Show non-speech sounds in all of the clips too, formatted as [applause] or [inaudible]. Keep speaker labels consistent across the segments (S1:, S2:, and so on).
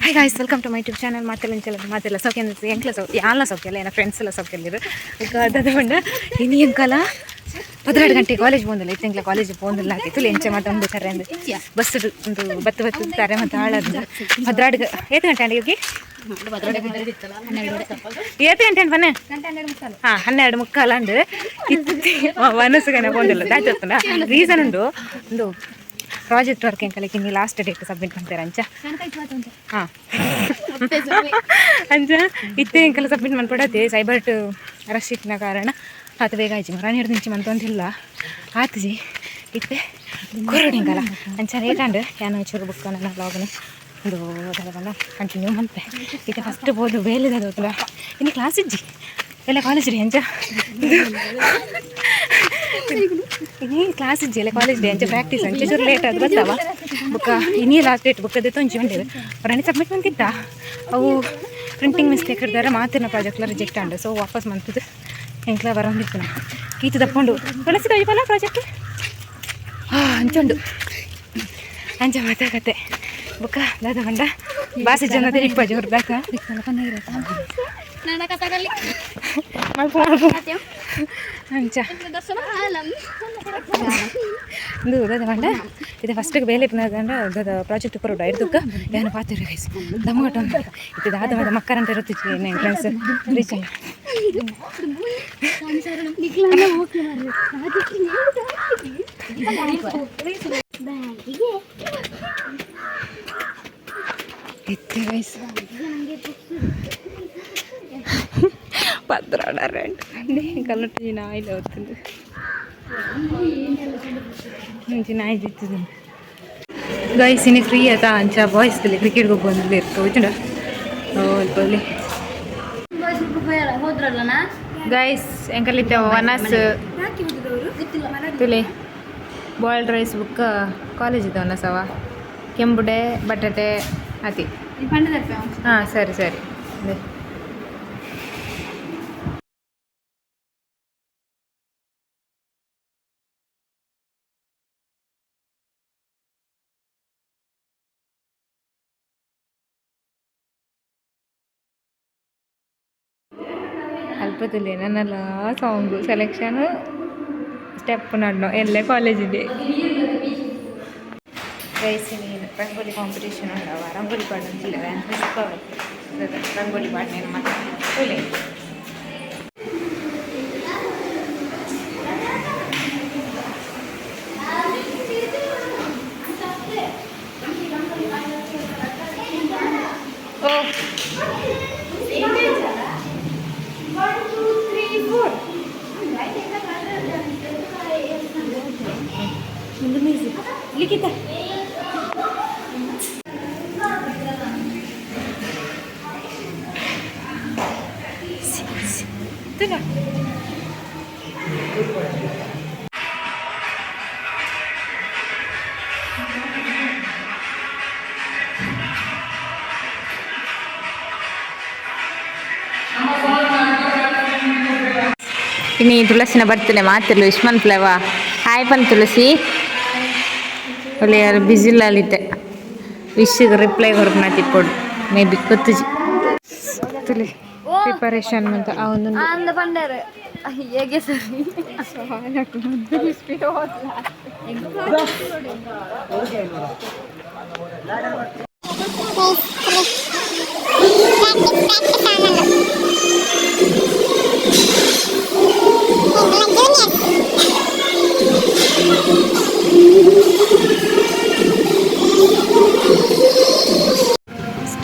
S1: Hi guys welcome to my YouTube channel ಮಾತೆಲ್ಲ ಇಂಚೆಲ್ಲ ಮಾತೆಲ್ಲ ಸೌಖ್ಯ ಎಂಕ್ಲ ಸೌ ಯಾಲ ಸೌಖ್ಯ ಅಲ್ಲ, ಏನ ಫ್ರೆಂಡ್ಸ್ ಎಲ್ಲ ಸೌಖ್ಯ ಇಲ್ಲಿರು ಈಗ ಇನ್ನು ಎಂಕಾಲ ಹದಿನೆರಡು ಗಂಟೆ ಕಾಲೇಜ್ ಬಂದಿಲ್ಲ ಇತ್ತಂಗ್ಲ ಕಾಲೇಜ್ ಬಂದಿಲ್ಲ ಆಗ್ತಿತ್ತು ಎಂಚೆ ಮತ್ತೆ ಒಂದು ಕರೆ ಅಂದ್ರೆ ಬಸ್ ಒಂದು ಬತ್ತು ಬತ್ತು ತಾರೆ ಮತ್ತೆ ಹಾಳಾದ ಹದಿನಾಡು ಏತು ಗಂಟೆ ಅಂಡಿ ಹೋಗಿ ಏತು ಗಂಟೆ ಬನ್ನೆ. ಹಾಂ, ಹನ್ನೆರಡು ಮುಕ್ಕಾಲ ಅಂಡ್ ಮನಸ್ಸಿಗೆ ಬಂದಿಲ್ಲ. ದಾಚತ್ತನ ರೀಸನ್ ಉಂಡು ಒಂದು ಪ್ರಾಜೆಕ್ಟ್ ವರ್ಕ್ ಎಂಕಲಿಕ್ಕೆ ನೀವು ಲಾಸ್ಟ್ ಡೇಟ್ ಸಬ್ಮಿಟ್ ಮಾಡ್ತಾರೆ ಅಂಚ? ಹಾಂ. ಅಂಚ ಇತ್ತೆ ಕಲ ಸಬ್ಮಿಟ್ ಮಾಡ್ಕೊಡತ್ತೆ ಸೈಬರ್ ರಶ್ ಇಟ್ಟಿನ ಕಾರಣ ಆತ ಬೇಗ ಆಯ್ತು. ಮರ ನೀರು ನಿಂಚಿ ಮಂತೊಂದಿಲ್ಲ ಆತಜಿ ಇತ್ತೆ ಕೊರಡಿಂಗಲ್ಲ ಅಂಚ ರೇಟಂಡು ಯಾನ ಚೂರು ಬುಕ್ ನನ್ನ ಬ್ಲಾಗ್ನ ಒಂದು ಬಂದ. ಕಂಟಿನ್ಯೂ ಮಂತೆ ಇತ್ತೆ ಫಸ್ಟ್ ಬೋದು ಬೇಲಿದ ಅದು ಇನ್ನು ಕ್ಲಾಸ್ ಇಜ್ಜಿ? ಎಲ್ಲ ಕಾಲೇಜ್ ರೀ ಅಂಚ? ಕ್ಲಾಸ್ ಇದೆಯಲ್ಲ ಕಾಲೇಜ್ ಡೇ ಅಂಚೆ ಪ್ರಾಕ್ಟೀಸ್ ಅಂಚೆ ಚೂರು ಲೇಟ್ ಅದು ಬರ್ತಾವ. ಬುಕ್ಕ ಇನ್ನೇ ಲಾಸ್ಟ್ ಡೇಟ್ ಬುಕ್ ಅದೇ ತೊಂಚಿ ಉಂಡಿದೆ ಅವರನ್ನು ಸಬ್ಮಿಟ್ ಮಾಡ್ತಿದ್ದ ಅವು ಪ್ರಿಂಟಿಂಗ್ ಮಿಸ್ಟೇಕ್ ಹಿಡ್ದಾರೆ ಮಾತಿನ ಪ್ರಾಜೆಕ್ಟ್ಲ ರಿಜೆಕ್ಟ್ ಆಂಡ ಸೊ ವಾಪಸ್ ಮಂತದ್ದು ಎಂಕ್ಲ ಬರೋಂಗಿತ್ತು ನಾ. ಕೀತು ತಪ್ಪೊಂಡು ಕಳಿಸಿದ ಪಲ ಪ್ರಾಜೆಕ್ಟ್ ಹಾಂ ಅಂಚುಂಡು ಅಂಚ ಮಾತಾಕತ್ತೆ ಬುಕ್ಕ ದಾದ ಬಂಡ ಬಾಸಿ ಜನ ಇಪ್ಪ ನನ್ನ ಮಲ್ಪ ಅಂಚ ಇದು ದಾದ ಬಂಡ ಇದು ಫಸ್ಟಿಗೆ ಬೇಲೆ ಇಪ್ಪನದಂಡ ದಾದ ಪ್ರಾಜೆಕ್ಟ್ ಪರೋಡ ಇರ್ದಕ್ಕ ಏನು ಪಾತಿರ ಗೈಸ್ ದಮ್ಮಗಟ್ಟ ಇದು ದಾದ ಬಂದ ಮಕ್ಕರಂತ ಇರುತ್ತಿತ್ತು ಏನು ಫ್ರೆಂಡ್ಸ್ ರೀಚ್ ಆಗಿ ಇತ್ತೆ ಗೈಸ್ పత్రాడారండి కలటి నాయిలు అవుతుంది నుంచి నాయి తిత్తుంది ಗೈಸ್ ಇನ್ನು ಫ್ರೀ ಆಯ್ತಾ ಅಂಚ ಬಾಯ್ಸ್ದಲ್ಲಿ ಕ್ರಿಕೆಟ್ಗೆ ಬಂದಿಲ್ಲ ಇರ್ತಾವೆ ಹೋಯ್ತುಂಡ ಹೋಗ್ಲಿ
S2: ಹೋದ್ರಲ್ಲನಾ
S1: ಗೈಸ್ ಎಂಕಲ್ಲಿದ್ದ ವನಸ್ ತುಲೆ ಬಾಯ್ಲ್ಡ್ ರೈಸ್ ಬುಕ್ಕ ಕಾಲೇಜ್ ಇದ್ದ ವನಸವ ಕೆಂಬುಡೆ ಬಟಾಟೆ ಅತಿ ಹಾಂ ಸರಿ ಸರಿ ಅಲ್ಪದಲ್ಲಿ ನನ್ನೆಲ್ಲ ಸಾಂಗು ಸೆಲೆಕ್ಷನ್ ಸ್ಟೆಪ್ ನಡ್ನೋ ಎಲ್ಲೇ ಕಾಲೇಜಿದೆ ರೈಸಿ ನೀನು ರಂಗೋಲಿ ಕಾಂಪಿಟೇಷನ್ ಉಂಡವ ರಂಗೋಲಿ ಪಾಡಂತಿಲ್ಲ ರ್ಯಾಂಕ್ ರಂಗೋಲಿ ಪಾಡ್ ನೀನು ಮತ್ತೆ 뜨거. ಇನ್ನು ತುಳಸಿನ ಬರ್ತೇನೆ ಮಾತಿರ್ಲು ಫ್ಲೇವ ಹಾಯ್ ಪನ್ ತುಳಸಿ. ಒಳ್ಳೆಯ ಬಿಸಿಲಲ್ಲಿದ್ದೆ ವಿಶ್ಗೆ ರಿಪ್ಲೈ ಹೊರಗೆ ಮೇಬಿ ಮೇ ಬಿ ಗೊತ್ತಿಜಿ ತುಳಿ ಪ್ರಿಪರೇಷನ್ ಅಂತ ಆ ಒಂದು
S2: ಅಂದ ಪಂಡರ್ ಹೇಗೆ ಸರಿ?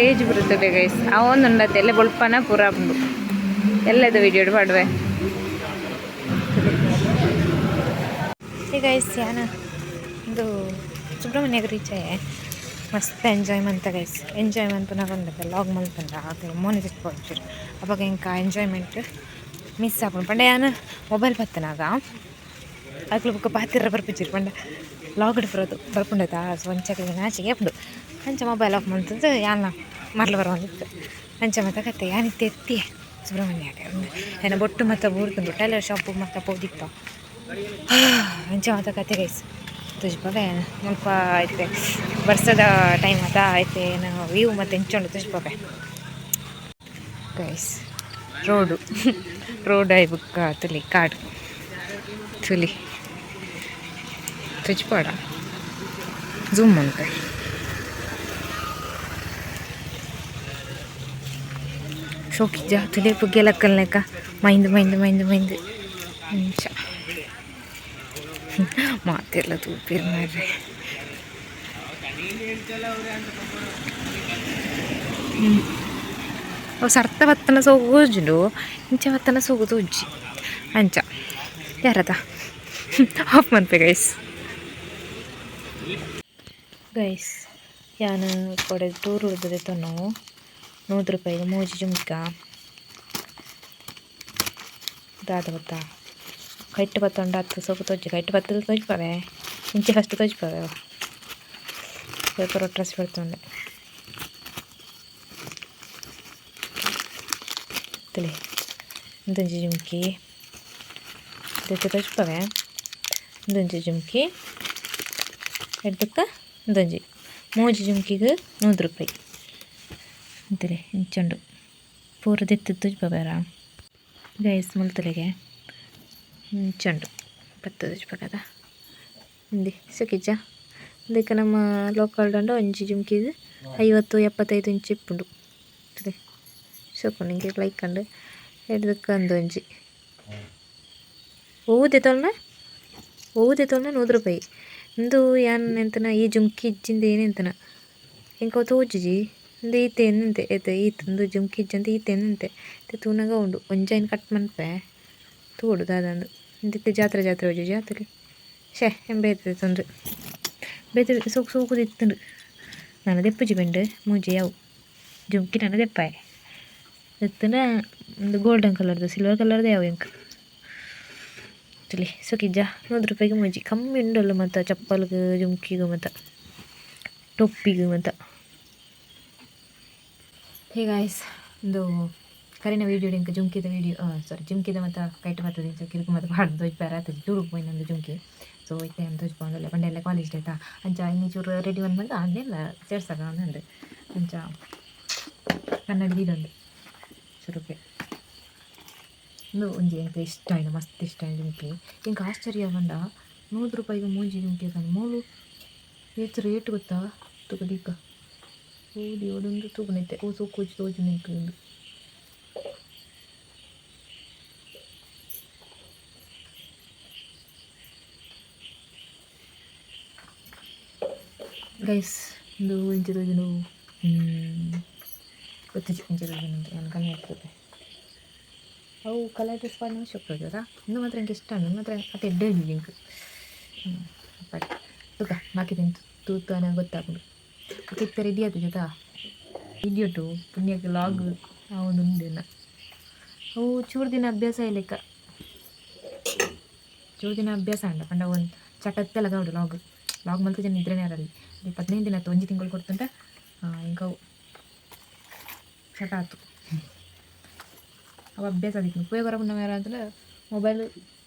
S1: ಸ್ಟೇಜ್ ಬರುತ್ತದೆ ಗೈಸ್ ಎಲ್ಲ ಬೊಳ್ಪನ ಪೂರ ಎಲ್ಲದ ವಿಡಿಯೋ ಮಾಡುವೆ. ಗೈಸ್ ಯಾನ? ಇದು ಸುಬ್ರಹ್ಮಣ್ಯಗೆ ರೀಚ್ ಆಯೆ. ಮಸ್ತ್ ಮಂತ ಗೈಸ್ ಎಂಜಾಯ್ಮೆಂಟ್ ಪುನಃ ಬಂದದ್ದು ಲಾಗ್ ಮಲ್ಪಂದ ಆಗಲಿ ಮೋನಿ ತಿಳ್ಕೊಳ್ತೀರಿ ಅವಾಗ ಇಂಕ ಎಂಜಾಯ್ಮೆಂಟ್ ಮಿಸ್ ಆಗ್ಬೋದು ಪಂಡ ಯಾನ? ಮೊಬೈಲ್ ಬತ್ತನಾಗ. ಅಕ್ಲು ಬುಕ್ಕ ಪಾತಿರ ಬರ್ಪಿಚ್ಚಿರು ಪಂಡ. ಲಾಗ್ ಬರೋದು. ಒಂದು ಒಂಚಕ್ಕೆ ನಾಚಿಗೆ ಎಪ್ದು ಅಂಚ ಮೊಬೈಲ್ ಆಫ್ ಮಾಡ್ತದ್ದು ಯಾನ ಮರ್ಲು ಬರೋದಿತ್ತು ಅಂಚ ಮತ್ತೆ ಕತೆ ಯಾನಿತ್ತೆ ಎತ್ತಿ? ಸುಬ್ರಹ್ಮಣ್ಯ ಏನ ಬೊಟ್ಟು ಮತ್ತು ಬೂರ್ದುಂಡು ಟೈಲರ್ ಶಾಪು ಮತ್ತೆ ಹೋಗಿತ್ತು ಅಂಚ ಮತ್ತೆ ಕತೆ ಗೈಸ್ ಪವೆ ಮುಲ್ಪ ಐತೆ ಬರ್ಸದ ಟೈಮ್ ಅದ ಐತೆ, ಏನು ವ್ಯೂ ಮತ್ತೆ ಹೆಂಚೊಂಡು ತುಜ್ ಪವೆ ಗೈಸ್ ರೋಡು ರೋಡ್ [laughs] ಐ ಬುಕ್ಕ, ತುಲಿ, ಕಾಡು. ತುಲಿ. ತುಜ್ ಪಾಡ ಜೂಮ್ ಅಂತ ಶೋಕಿಜ ತುದೇ ಪುಗ್ಗೆಲ ಕಲ್ನೆಕ ಮೈಂದು ಮೈಂದು ಮೈಂದು ಮೈಂದು. ನಿಮಿಷ. ಮಾತೆಲ್ಲ ತೂಪಿರ್ ಮಾರ್ರೆ. ಹ್ಞೂ ಸರ್ತ ಬತ್ತನ ಸೋಗುಜುಂಡು ಇಂಚ ಬತ್ತನ ಸೋಗುದು ಉಜ್ಜಿ. ಅಂಚ. ಯಾರದ? ಆಫ್ ಮನ್ಪೆ ಗೈಸ್ ಗೈಸ್ ಯಾನ ಕೊಡೆ ಟೂರ್ ಉಳಿದ್ರೆ ತನು ನೂರು ರೂಪಾಯಿಗೆ ಮೂಜಿ ಜುಮ್ಕ ದಾದ ಬತ್ತ ಕೈಟ್ ಬತ್ತೊಂಡು ಹತ್ತು ಸೊಪ್ಪು ತೊಜ್ಜಿ ಕೈಟ್ ಬತ್ತಲು ತೊಜ್ಪಾವೆ ಇಂಚೆ ಫಸ್ಟ್ ತೊಜ್ಪಾವೆ ಪೇಪರ್ ಒಟ್ರಸ್ ಬಿಡ್ತೊಂಡೆ ತಲೆ ಒಂದೊಂಜಿ ಜುಮ್ಕಿ ಇದಕ್ಕೆ ತೊಜ್ಪಾವೆ ಒಂದೊಂಜಿ ಜುಮ್ಕಿ ಎಡ್ದಕ್ಕೆ ಒಂದೊಂಜಿ ಮೂಜಿ ಜುಮ್ಕಿಗೆ ನೂರು ರೂಪಾಯಿ ಅಂತೀರಿ, ಇಂಚುಂಡು. ಪೂರ ದಿತ್ತು ತುಜ್ಬಬೇರ ಗೈಸ್ ಮುಲ್ತಲೆಗೆ ಇಂಚುಂಡು ಭತ್ತ ತುಜ್ಬೇಕದ ಹಿಂದಿ ಸಿಕ್ಕಿಜ್ಜ ಅದಕ್ಕೆ ನಮ್ಮ ಲೋಕಲ್ ದಂಡು ಒಂಜಿ ಜುಮ್ಕಿದು ಐವತ್ತು ಎಪ್ಪತ್ತೈದು ಇಂಚು ಇಪ್ಪುಂಡು ಸರಿ? ಸೊಕ್ಕು ನಿಂಗೆ ಕಂಡು. ಹಿಡ್ದಕ್ಕೆ ಒಂದು ಅಂಜಿ ಓದೆ ತೊಳ್ನ ಓದೆ ತೊಳ್ನ ನೂರು ರೂಪಾಯಿ. ಇಂದು ಯಾನ್ ಎಂತನ, ಈ ಜುಮ್ಕಿ ಇಜ್ಜಿಂದ ಏನಂತನ ಇಂಕ ತೋಜುಜಿ ಇಂದು ಈತೆ ಎನ್ನಂತೆ ಏತೆ ಈತಂದು ಜುಮ್ಕಿ ಇಜ್ಜಂತ ಈತೆ ಎನ್ನಂತೆ ಇತ್ತೆ ತೂನಗ ಉಂಡು, ಒಂಜೈನ್ ಕಟ್ ಮನ್ಪೆ. ತೂಡು ದಾದಂದು ಇಂದಿತ್ತೆ ಜಾತ್ರೆ ಜಾತ್ರೆ ಹೋಜು ಜಾತ್ರೆ. ಶೇ ಎಂಬೇತದೆ ತೊಂದ್ರೆ. ಬೇತೆ ಸೋಕು ಸೋಕುದು ಇತ್ತುಂಡು ನಾನು ದೆಪ್ಪುಜಿ ಬೆಂಡು, ಮೂಜಿ ಯಾವು. ಜುಮ್ಕಿ ನಾನು ದೆಪ್ಪಾಯ. ಎತ್ತನ ಒಂದು ಗೋಲ್ಡನ್ ಕಲರ್ದು ಸಿಲ್ವರ್ ಕಲರ್ದು ಯಾವ ಇಂಕ ಚಲಿ ಸೊಕಿಜ್ಜ ನೂರು ರೂಪಾಯಿಗೆ ಮೂಜಿ. ಕಮ್ಮಿ ಉಂಡಲ್ಲ ಮತ್ತು, ಚಪ್ಪಲ್ಗೆ, ಜುಮ್ಕಿಗೂ ಮತ್ತು, ಟೊಪ್ಪಿಗೂ ಮತ್ತು. ಹೇ ಗಾಯ್ಸ್ ಒಂದು ಕರಿನ ವೀಡಿಯೋ ಇಂಕ ಜುಮ್ಕಿದ ವೀಡಿಯೋ ಸಾರಿ ಜುಮ್ಕಿದ ಮತ್ತು ಕೈಟ್ ಬರ್ತದೆ ಕಿರುಕು ಮತ್ತು ಭಾಳ ದೊಡ್ಡ ಬೇರೆ ಆಗ್ತದೆ ಟೂರಿಗೆ ಹೋಗಿ ನಂದು ಜುಮ್ಕಿ. ಸೊ ಇತ್ತೆ ಅಂತ ದೊಜ್ ಬಂದಲ್ಲ ಬಂಡೆಲ್ಲ ಕಾಲೇಜ್ ಆಯ್ತಾ? ಅಂಚ, ಇನ್ನು ಚೂರು ರೆಡಿ ಬಂದಾಗ ಅನ್ನೆಲ್ಲ ಸೇರ್ಸಾಗ ಅಂದು. ಅಂಚ ಕನ್ನಡ ವೀಡುಂಡು ಸುರುಪೆ ಒಂದು ಒಂಜಿ ಎಂಕ ಇಷ್ಟ ಆಯ್ತು, ಮಸ್ತ್ ಇಷ್ಟ ಆಯ್ತು ಜುಮ್ಕಿ. ಇಂಕ ಆಶ್ಚರ್ಯ ಬಂದ, ನೂರು ರೂಪಾಯಿಗೆ ಮೂಜಿ ಜುಮ್ಕಿ ಮೂಲು ಎಷ್ಟು ರೇಟ್ ಗೊತ್ತಾ? ತುಗದೀಕ ಓದಿ ಓದೊಂದು ತೂಗುನೈತೆ ಓ ಸೋಕೋಜಿ ತೋಜು ನಿಂತು ಒಂದು ಗೈಸ್ ಒಂದು ಇಂಚೆ ತೋಜುನು ಗೊತ್ತಿತ್ತು ಇಂಚೆ ತೋಜುನು ಅಂತ ನನ್ನ ಕಮ್ಮಿ ಆಗ್ತದೆ ಅವು ಕಲರ್ ಡ್ರೆಸ್ ಪಾಡಿನ ಶೋಕ್ ಅದ ಇನ್ನು ಮಾತ್ರ ಇಂಗೆ ಇಷ್ಟ ನನ್ನ ಮಾತ್ರ ಅತ್ತೆ ಎಡ್ಡೆ ಲಿಂಕ್ ಬಟ್ ತುಕ ಬಾಕಿ ತಿಂತು ತೂತು ಅನ್ನೋ ಗೊತ್ತಾಗ್ಬಿಡು ಮತ್ತೆ ರೆಡಿ ಆಯ್ತು ಜೊತಾ? ಇಡಿಯೋಟು ಪುಣ್ಯಕ್ಕೆ ಲಾಗ್ ಒಂದು ದಿನ. ಅವು ಚೂರು ದಿನ ಅಭ್ಯಾಸ ಇಲ್ಲಕ್ಕ ಚೂರು ದಿನ ಅಭ್ಯಾಸ ಅಂಡ ಪಂಡ ಒಂದು ಚಟತ್ತೆಲ್ಲ ಗೌಡು ಲಾಗ್ ಲಾಗ್ ಮಲ್ತು ಜನ ಇದ್ರೇನೆ ಯಾರಲ್ಲಿ ಇದು ಹದಿನೈದು ದಿನ ಆಯ್ತು ಒಂಜಿ ತಿಂಗಳು ಕೊಡ್ತಂಟ ಅವು. ಚಟ ಆಯ್ತು ಅವು ಅಭ್ಯಾಸ ಅದಕ್ಕೆ ಉಪಯೋಗ ಬರೋಣ ಯಾರು ಮೊಬೈಲ್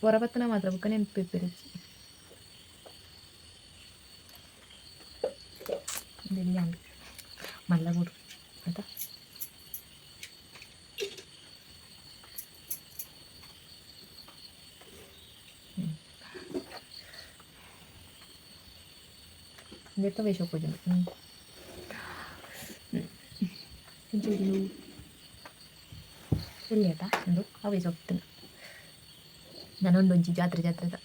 S1: ಹೊರಬತ್ತನ ಮಾತ್ರ, ಬುಕ್ಕ ನೆನಪು ಪೇಪರ್ ಇದೆಲ್ಲ ಅಂಡು ಮಲ್ಲ ಬಿಡು ಆಯ್ತಾ ಇದೆತ್ತ ವೇಷ ಪೂಜನೆ ಹ್ಞೂ ಇಂಚು ಎಲ್ಲಿ ಆಟ ಒಂದು ಅವೇ ಹೋಗ್ತೀನಿ ನಾನೊಂದು ಒಂಜಿ ಜಾತ್ರೆ ಜಾತ್ರೆದ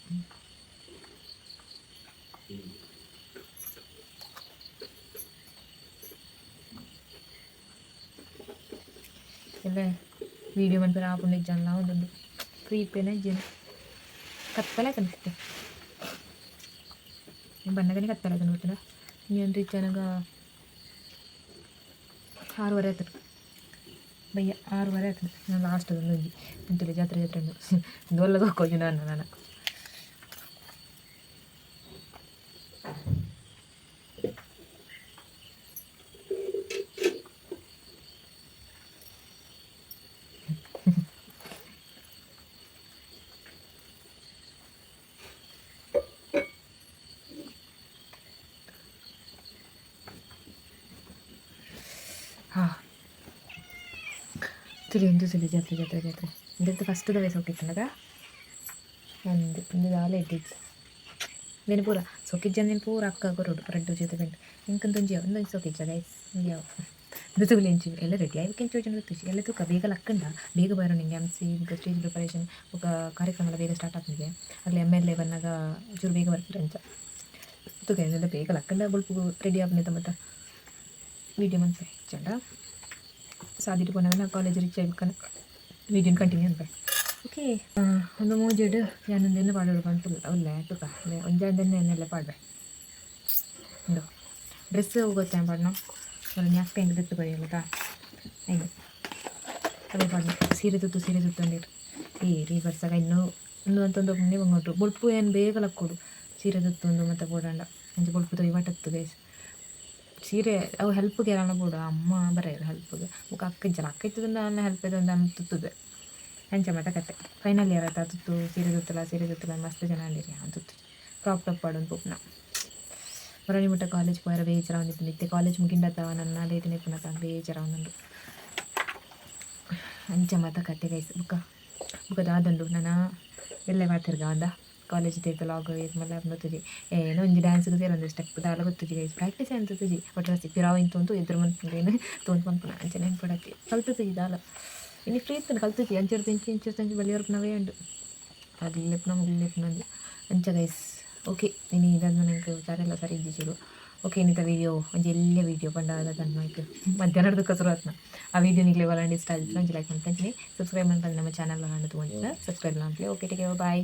S1: ಎಲ್ಲ ವೀಡಿಯೋ ಮನ್ಪರ ಆಪುಂಡು ಇಜ್ಜಲ್ಲ ಒಂದೊಂದು ಕ್ರೀಪೇನ ಇಜ್ಜೇನು ಕತ್ತಲೆ ಕನಿಸುತ್ತೆ ಬಣ್ಣಗನೆ ಕತ್ತಲೆ ಅದನ್ನು ನೀನು ರೀಚ್ ನನಗೆ ಆರೂವರೆ ಆಯ್ತು ಬಯ್ಯ, ಆರೂವರೆ ಆಯ್ತು ನಾನು ಲಾಸ್ಟ್ ಅದನ್ನು ಒಂಜಿ ಅಂತಿಲ್ಲ, ಜಾತ್ರೆ ಜಾತ್ರೆ ಒಂದು ಒಲ್ಲದ ಹೋಗೋಜು ನಾನು ನಾನು. ತುಲಿ ಒಂದು ತುಲಿ ಜಾತ್ರೆ ಜಾತ್ರೆ ಜಾತ್ರೆ ಇದಕ್ಕೆ ಫಸ್ಟ್ ದವೇ ಸೊಕ್ಕಿತ್ತನಗ ಒಂದು ಒಂದು ದಾಲ ಇಟ್ಟಿದ್ದು నేను పూర సొక్కిజ్జా నేను పూర అక్క కొరడు రెండు చేతి పెంట్ ఇంకొంచెం ಒಂದು ಸೊಕ್ಕಿಜ್ಜ ಗೈಸ್ ಯಾವ ಋತುಗುಲೆಂಚು ಎಲ್ಲ ರೆಡಿ ಆಯ್ಕೆಂಚು ಯೋಚನೆ ಗೊತ್ತಿಸಿ ಎಲ್ಲ ತೂಕ ಬೇಗ ಲಕ್ಕಂಡ ಬೇಗ ಬರೋ ನಿಂಗೆ ಎಮ್ ಸಿ ఇంకా ಸ್ಟೇಜ್ ಪ್ರಿಪರೇಷನ್ ఒక ಕಾರ್ಯಕ್ರಮ ಬೇಗ ಸ್ಟಾರ್ಟ್ ಆಗ್ತಿದೆ ಅಲ್ಲಿ ಎಮ್ ಎಲ್ ಎ ಬಂದಾಗ ಚೂರು ಬೇಗ ಬರ್ತಾರೆ ಅಂಚ ತೂಕ ಎಲ್ಲ ಬೇಗ ಲಕ್ಕಂಡ ಬುಲ್ಪು ರೆಡಿ ಆಗ್ಬಿಟ್ಟು ಮತ್ತೆ ವೀಡಿಯೋ ಮಂತ್ ಚಂಡ സാധ്യത പോകുന്നത് ഞാൻ കോളേജ് റീച്ച് ആയിക്കാൻ വീഡിയോ കണ്ടിന്യൂ ആണ് ഓക്കെ ഒന്ന് മോജിയുടെ ഞാൻ എന്തെങ്കിലും പാടുകൊടുക്കാനുണ്ടാവും അല്ലേ കേട്ടോ അല്ലേ? അഞ്ചാം തന്നെ എന്നല്ലേ പാടേ ഉണ്ടോ? ഡ്രസ്സ് കൊത്താൻ പാടണം. അപ്പോൾ ഞാൻ കയ്യിൽ എടുത്ത് പഴയുള്ളൂ കേട്ടോ. അതെ പാടണം സീര തുത്തു സീര തുത്തണ്ടിട്ട് ഏരി പഠിച്ചാൽ ഇന്നോ ഇന്നോ മുന്നേ ഇങ്ങോട്ട്. പൊളിപ്പ് ഞാൻ വേഗം കൊടു സീര തുത്തു മറ്റേ പോടണ്ട. അഞ്ച് പൊളിപ്പ് തൊഴിൽ വട്ടത്ത് കഴിച്ചു ಸೀರೆ ಅವು ಹೆಲ್ಪ್ಗೆ ಇರೋಣ ಬೋಡು ಅಮ್ಮ ಬರೆಯೋದು ಹೆಲ್ಪ್ಗೆ ಮುಖ ಅಕ್ಕ ಜನ ಅಕ್ಕ ಇತ್ತದ ನಾನು ಹೆಲ್ಪ್ ಇದೆ ಒಂದು ಅಮ್ಮ ತುತ್ತದೆ. ಅಂಚೆ ಮತ್ತೆ ಕತೆ. ಫೈನಲ್ ಇಯರ್ ಆಯ್ತಾ ತುತ್ತು? ಸೀರೆ ತುತ್ತಲ್ಲ ಸೀರೆ ತುತ್ತಲ್ಲ, ಮಸ್ತ್ ಜನ ಅಂದಿರಿ. ಆ ತುತ್ತು. ಕ್ರಾಪ್ ಟಾಪ್ ಪಾಡೊಂದು ಪುಪ್ನ. ಬರೋಣಿ ಮುಟ್ಟ ಕಾಲೇಜ್ పోయాರ ಬೇಜಾರ ಒಂದಿತ್ತು ನಿತ್ಯ ಕಾಲೇಜ್ ಮುಗಿಂಡತ್ತವ ನನ್ನ ಡೇಟಿನ ಪುನಃ ಬೇಜಾರ ಒಂದೊಂದು. ಅಂಚೆ ಮಾತ ಕತೆ ಗೈಸ್ ಬುಕ್ಕ ಬುಕ್ಕದ ದಾದಂಡು ನಾನು. ಎಲ್ಲೇ ಮಾಡ್ತಿರ್ಗ ಅಂದ? ಕಾಲೇಜ್ ತೇತ ಲಾಗ್ ಇದು ಮಲ್ಲ ಗೊತ್ತಿಜಿ ಏನೋ ಒಂಜಿ ಡ್ಯಾನ್ಸ್ಗೆ ಸೇರಿ ಒಂದು ಸ್ಟೆಪ್ ದಾಲ ಗೊತ್ತಿಜಿ ಗೈಸ್ ಪ್ರಾಕ್ಟೀಸ್ ಅಂತ ತುಜಿ ಒಟ್ಟು ರಸಿ ಪಿರಾವ್ ಇಂತು ಅಂತೂ ಎದುರು ಮಂತ್ರೇನು ತೊಂದು ಪನ್ಪುನ ಅಂಚೆ ನೆನ್ಪಡಕ್ಕೆ ಕಲ್ತುಜಿ ದಾಲ ಇನ್ನು ಫ್ರೀ ಇತ್ತು ಕಲ್ತುಜಿ ಅಂಚಿರ್ತು ಇಂಚು ಇಂಚಿರ್ತು ಬಲಿಯವ್ರಿಗೆ ನಾವೇ ಉಂಡು ಅಗ್ಲಿಪ್ಪ ನಮ್ಗೆ ಇಲ್ಲಿಪ್ಪ ಅಂಚ ಗೈಸ್ ಓಕೆ ನೀನು ಇದನ್ನು ನನಗೆ ವಿಚಾರ ಎಲ್ಲ ಸರಿ ಇದ್ದಿಸಿಡು ಓಕೆ ಇನ್ನಿತ ವೀಡಿಯೋ ಒಂಜಿ ಎಲ್ಲ ವೀಡಿಯೋ ಪಂಡಾದ ತನ್ಮೈಕ್ ಮಧ್ಯಾಹ್ನದ ಕಸರು ಆತ್ನ ಆ ವೀಡಿಯೋ ನಿಗ್ಲೆ ಒಳಂಡಿ ಇಷ್ಟ ಆಯ್ತು ಲೈಕ್ ಮಾಡ್ಕೊಂತೀನಿ ಸಬ್ಸ್ಕ್ರೈಬ್ ಮಾಡ್ಕೊಂಡು ನಮ್ಮ ಚಾನಲ್ ಅನ್ನು ತೊಗೊಂಡಿಲ್ಲ ಸಬ್ಸ್ಕ್ರೈಬ್ ಮಾಡ್ಲಿ ಓಕೆ ಟೇಕ್ ಬಾಯ್